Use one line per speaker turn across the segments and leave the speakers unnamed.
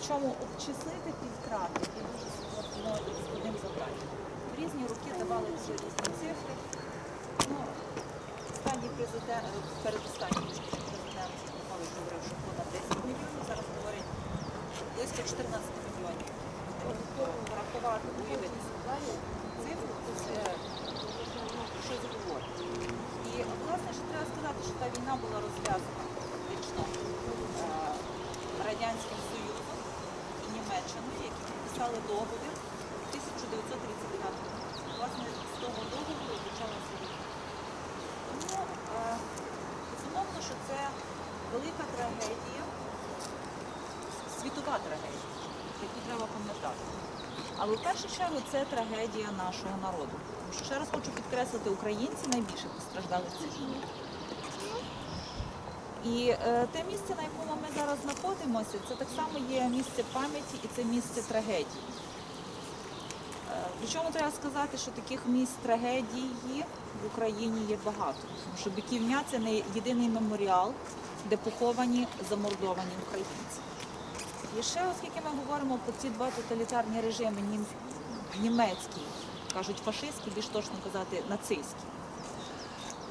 Причому обчислити ті втрати, які дуже складно з одним завданням. Різні роки давали дуже різні цифри. Ну, останній президент, передостанній президент Янукович говорив, що понад 10 мільйонів, зараз говорить близько 14 мільйонів. Тобто врахувати, уявити собі цифру, то це щось говорить. І власне, що треба сказати, що та війна була розв'язана фактично е, Радянським і підписали договір у 1939 році. Власне, з того договору почалася війна. Тому е, безумовно, що це велика трагедія, світова трагедія, яку треба пам'ятати. Але в першу чергу це трагедія нашого народу. Тому що ще раз хочу підкреслити, українці найбільше постраждали в цій війні. І е, те місце, на якому ми зараз знаходимося, це так само є місце пам'яті і це місце трагедії. Е, Причому треба сказати, що таких місць трагедії в Україні є багато. Тому що Биківня це не єдиний меморіал, де поховані замордовані українці. І ще, оскільки ми говоримо про ці два тоталітарні режими, нім- німецький, кажуть фашистський, більш точно казати нацистський,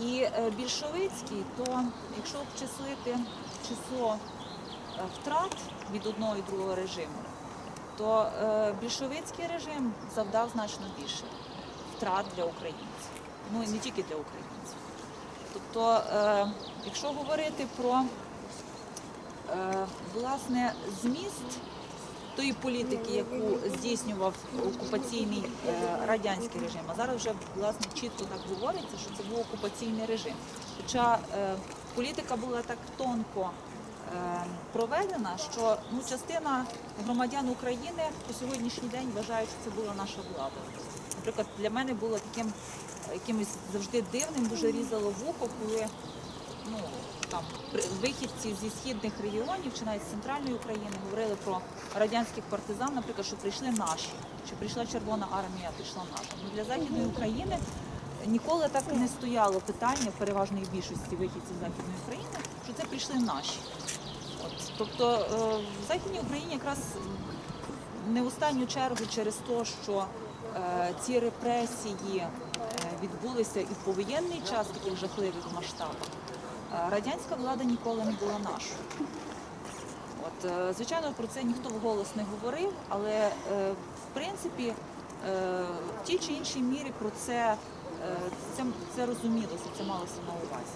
і е, більшовицький, то якщо обчислити число е, втрат від одного і другого режиму, то е, більшовицький режим завдав значно більше втрат для українців. Ну і не тільки для українців. Тобто, якщо говорити про власне зміст тої політики, яку здійснював окупаційний е, радянський режим, а зараз вже власне чітко так говориться, що це був окупаційний режим. Хоча е, політика була так тонко е, проведена, що ну, частина громадян України по сьогоднішній день вважають, що це була наша влада. Наприклад, для мене було таким якимось завжди дивним, дуже різало вухо, коли ну, там вихідці зі східних регіонів чи навіть з центральної України говорили про радянських партизан, наприклад, що прийшли наші, чи прийшла Червона армія, прийшла наша. Ну, для Західної України ніколи так і не стояло питання переважної більшості вихідців Західної України, що це прийшли наші. От, тобто е, в Західній Україні якраз не в останню чергу через те, що е, ці репресії е, відбулися і в повоєнний час в таких жахливих масштабах. Е, Радянська влада ніколи не була нашою. От, е, звичайно, про це ніхто вголос не говорив, але е, в принципі в тій чи іншій мірі про це, це, це розумілося, це малося на увазі.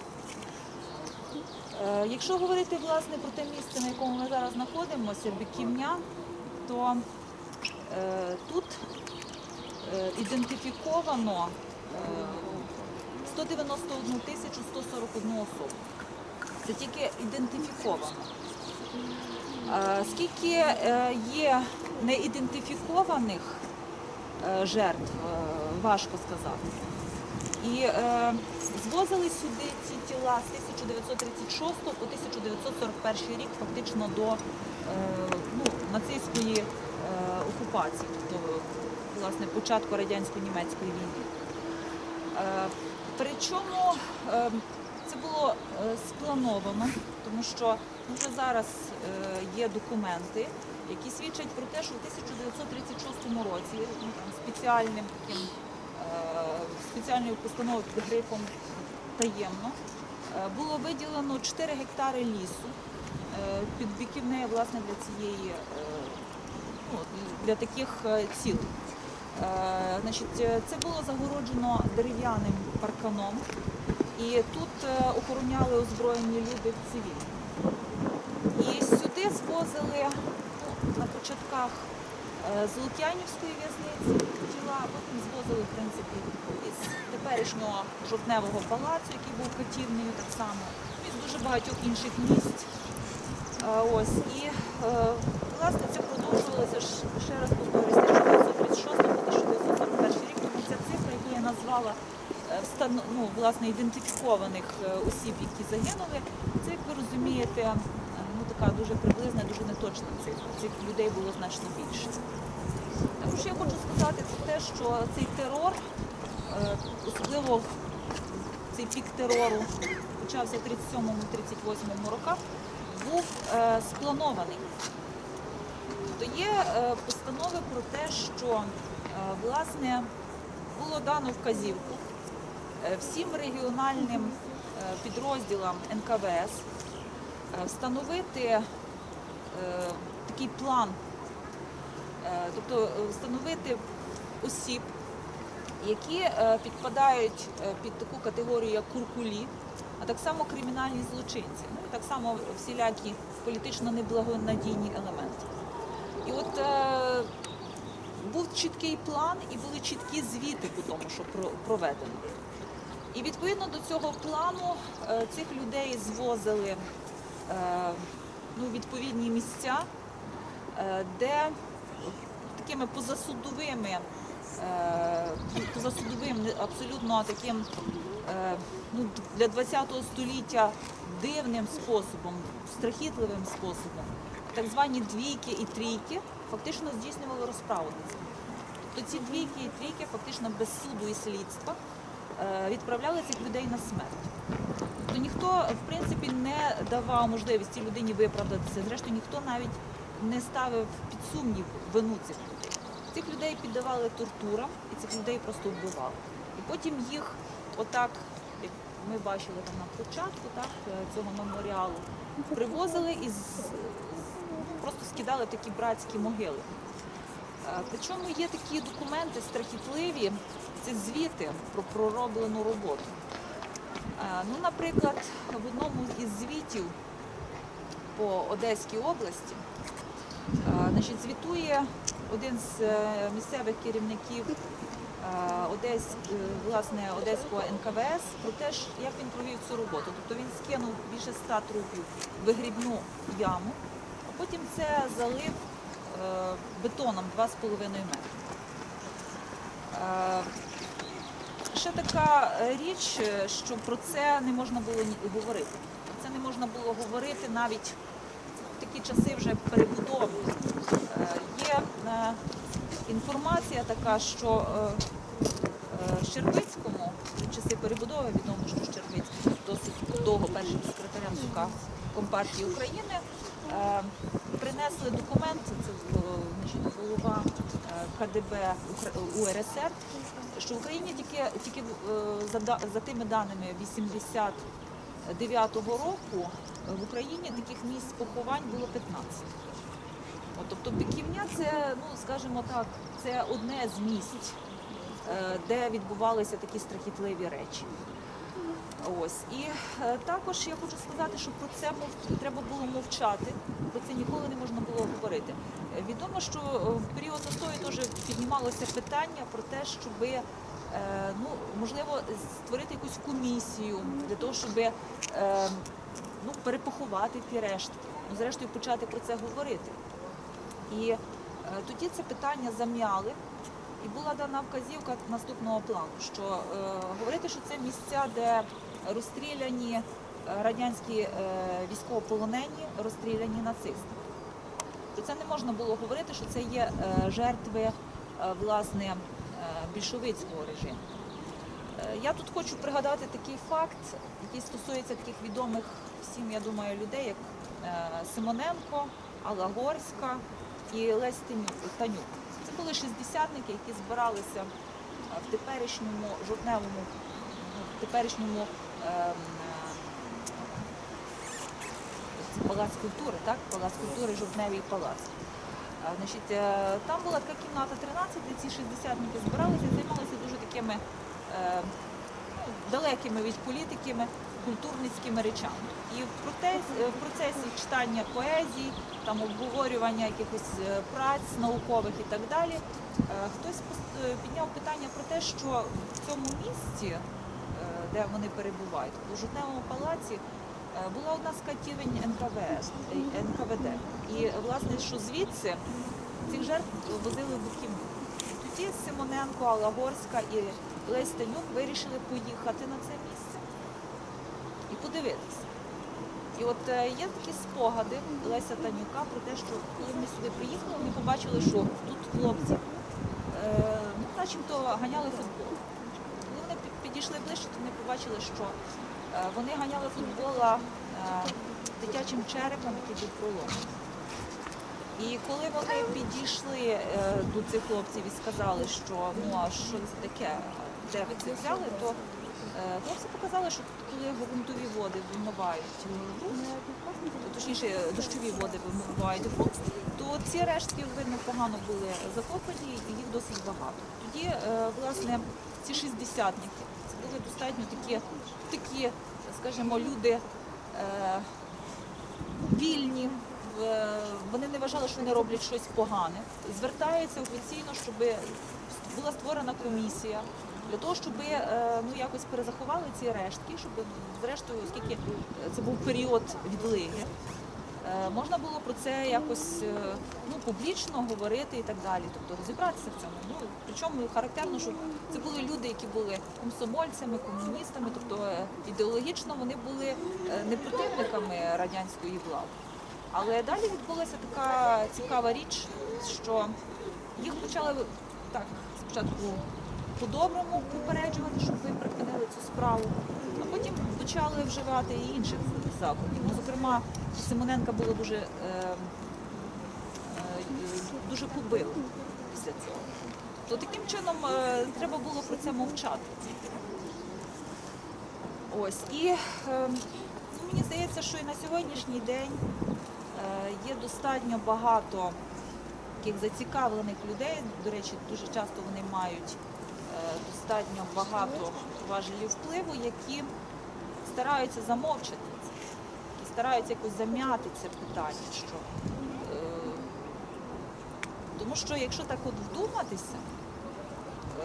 Якщо говорити власне про те місце, на якому ми зараз знаходимося, Биківня, то е, тут е, ідентифіковано е, 191 тисячу 141 особу. Це тільки ідентифіковано. Е, Скільки е, є неідентифікованих е, жертв, важко сказати. І звозили сюди ці тіла з 1936 по 1941 рік, фактично до ну, нацистської окупації, тобто власне початку радянсько-німецької війни. Причому е, це було е, сплановано, тому що вже зараз е, є документи, які свідчать про те, що в 1936 році ну, там, спеціальним таким е, спеціальною постановою під грифом таємно було виділено 4 гектари лісу під біківнею власне для цієї ну, для таких цілей. Е, Значить, е, це було загороджено дерев'яним парканом, і тут е, охороняли озброєні люди в цивільному. І сюди звозили ну, на початках з Лук'янівської в'язниці тіла, потім звозили в принципі із теперішнього жовтневого палацу, який був катівнею так само, і з дуже багатьох інших місць. Ось і власне це продовжувалося ще раз повторюсь, з 1936 по 1941 рік. Ця цифра, яку я назвала е, ну, власне ідентифікованих е, осіб, які загинули, це як ви розумієте, е, ну така дуже приблизна, дуже неточна цифра. Цих людей було значно більше. Також я хочу сказати про те, що цей терор, особливо цей пік терору почався в 37-38 роках, був спланований. Тобто є постанови про те, що е, власне було дано вказівку е, всім регіональним е, підрозділам НКВС встановити такий план, тобто встановити осіб, які підпадають під таку категорію, як куркулі, а так само кримінальні злочинці, ну і так само всілякі політично неблагонадійні елементи. Чіткий план і були чіткі звіти по тому, що проведено. І відповідно до цього плану е, цих людей звозили е, ну, відповідні місця, е, де такими позасудовими, позасудовим, абсолютно таким ну, для ХХ століття дивним способом, страхітливим способом, так звані двійки і трійки фактично здійснювали розправу. Тобто ці двійки і трійки фактично без суду і слідства е, відправляли цих людей на смерть. Тобто ніхто, в принципі, не давав можливість цій людині виправдатися. Зрештою, ніхто навіть не ставив під сумнів вину цих людей. Цих людей піддавали тортурам і цих людей просто вбивали. І потім їх отак, ми бачили там на початку так, е, цього меморіалу, привозили і з- просто скидали такі братські могили. Е, Причому є такі документи страхітливі, це звіти про пророблену роботу. Е, Ну, наприклад, в одному із звітів по Одеській області е, значить, звітує один з місцевих керівників Одесь, власне, Одеського НКВС про те, як він провів цю роботу. Тобто він скинув більше ста трупів в вигрібну яму, а потім це залив бетоном 2,5 метри. Е, Ще така е, річ, е, що про це не можна було ні- говорити. Про це не можна було говорити навіть в такі часи вже перебудови. Е, Є е, інформація така, що е, е, Щербицькому в часи перебудови відомо, що Щербицький досить довго першим секретарем ЦК Компартії України. е, Принесли документ, це е, значить, голова е, КДБ УРСР, що в Україні тільки, тільки е, за, за тими даними 89-го року е, в Україні таких місць поховань було 15. От, тобто Биківня це, ну скажімо так, це одне з місць, е, де відбувалися такі страхітливі речі. Ось і е, також я хочу сказати, що про це мов... треба було мовчати, про це ніколи не можна було говорити. Е, Відомо, що е, в період застою теж піднімалося питання про те, щоб ну, можливо створити якусь комісію для того, щоб е, ну, перепоховати ті рештки. Ну, зрештою, почати про це говорити. І е, тоді це питання зам'яли. І була дана вказівка наступного плану, що е, говорити, що це місця, де розстріляні е, радянські е, військовополонені, розстріляні нацисти. То це не можна було говорити, що це є е, жертви власне більшовицького режиму. Я тут хочу пригадати такий факт, який стосується таких відомих всім, я думаю, людей, як Симоненко, Алла Горська і Лесь Танюк. Це були шістдесятники, які збиралися в теперішньому жовтневому, в теперішньому палац культури, так? Палац культури, жовтневий палац. Значить, е, там була така кімната 13, де ці шістдесятники збиралися і займалися дуже такими е, ну, далекими від політиками, культурницькими речами. І в процесі, в процесі читання поезії, там обговорювання якихось е, праць наукових і так далі, е, хтось е, підняв питання про те, що в цьому місці, е, де вони перебувають, у жовтневому палаці, е, була одна з катівень НКВС, е, НКВД. І власне, що звідси цих жертв возили в Буківню. Тоді Симоненко, Алла Горська і Лесь Танюк вирішили поїхати на це місце і подивитися. І от е, є такі спогади Леся Танюка про те, що коли ми сюди приїхали, ми побачили, що тут хлопці е, ну, начебто ганяли футбол. Вони підійшли ближче, то ми побачили, що е, вони ганяли футбола е, дитячим черепом, який був проломлений. І коли вони підійшли е, до цих хлопців і сказали, що ну а що це таке, де ви це взяли, то хлопці показали, що коли ґрунтові води вимивають ґрунт, точніше дощові води вимивають ґрунт, то ці рештки видно погано були закопані і їх досить багато. Тоді, власне, ці шістдесятники були достатньо такі, такі, скажімо, люди. е, вільні, вони не вважали, що вони роблять щось погане. Звертаються офіційно, щоб була створена комісія для того, щоб е, ну, якось перезаховали ці рештки, щоб зрештою, оскільки це був період відлиги, можна було про це якось е, ну, публічно говорити і так далі, тобто розібратися в цьому. Ну, причому характерно, що це були люди, які були комсомольцями, комуністами, тобто е, ідеологічно вони були е, не противниками радянської влади. Але далі відбулася така цікава річ, що їх почали так спочатку по-доброму попереджувати, щоб ви припинили цю справу, а потім почали вживати інших заходів. Ну, зокрема, Симоненка було дуже, е, е, дуже побило після цього. То таким чином е, треба було про це мовчати. Ось і е, ну, мені здається, що і на сьогоднішній день е, є достатньо багато таких зацікавлених людей. До речі, дуже часто вони мають достатньо багато важелів впливу, які стараються замовчати це, і стараються якось зам'яти це питання. Що, е, тому що якщо так от вдуматися, е,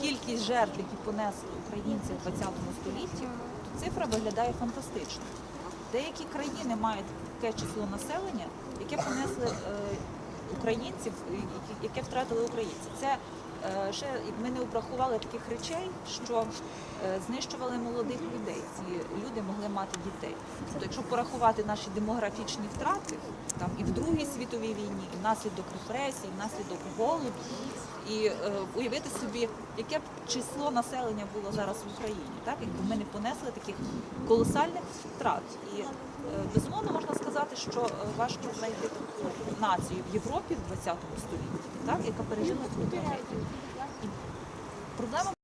кількість жертв, які понесли українці в 20 столітті, то цифра виглядає фантастично. Деякі країни мають таке число населення, яке понесли е, українців, яке втратили українці. Це ще ми не обрахували таких речей, що е, знищували молодих людей. Ці люди могли мати дітей. Тобто, якщо порахувати наші демографічні втрати, там і в Другій світовій війні, і внаслідок репресій, і внаслідок голоду, і е, уявити собі, яке б число населення було зараз в Україні, так якби ми не понесли таких колосальних втрат. І е, безумовно можна сказати, що е, важко знайти таку націю в Європі в 20 столітті, так яка пережила трагедію. Проблема